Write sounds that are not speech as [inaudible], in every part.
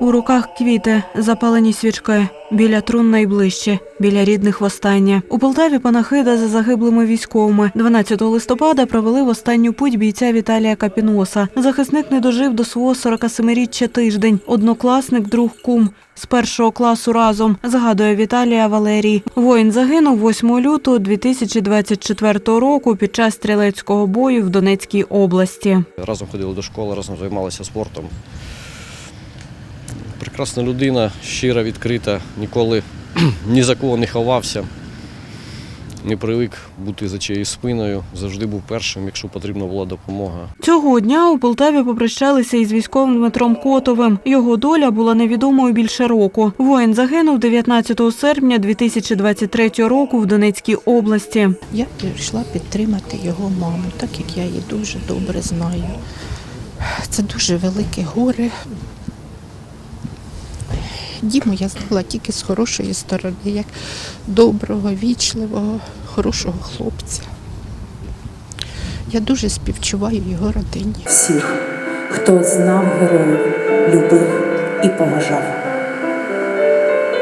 У руках квіти, запалені свічки, біля трун найближче, біля рідних востаннє. У Полтаві панахида за загиблими військовими. 12 листопада провели в останню путь бійця Віталія Капіноса. Захисник не дожив до свого 47-річчя тиждень. Однокласник, друг кум. З першого класу разом згадує Віталія Валерій. Воїн загинув 8 лютого 2024 року під час стрілецького бою в Донецькій області. Разом ходили до школи, разом займалися спортом. Прекрасна людина, щира, відкрита, ніколи [clears throat] ні за кого не ховався, не привик бути за чиєю спиною, завжди був першим, якщо потрібна була допомога. Цього дня у Полтаві попрощалися із військовим Дмитром Котовим. Його доля була невідомою більше року. Воїн загинув 19 серпня 2023 року в Донецькій області. Я прийшла підтримати його маму, так як я її дуже добре знаю. Це дуже велике горе. Діму я знала тільки з хорошої сторони, як доброго, вічливого, хорошого хлопця. Я дуже співчуваю його родині. всіх, хто знав героїв, любив і поважав.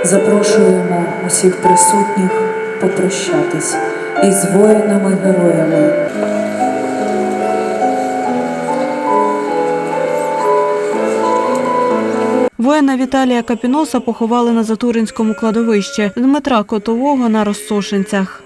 Запрошуємо усіх присутніх попрощатись із воїнами-героями. Воїна Віталія Капіноса поховали на Затуринському кладовищі Дмитра Котового на Розсошенцях.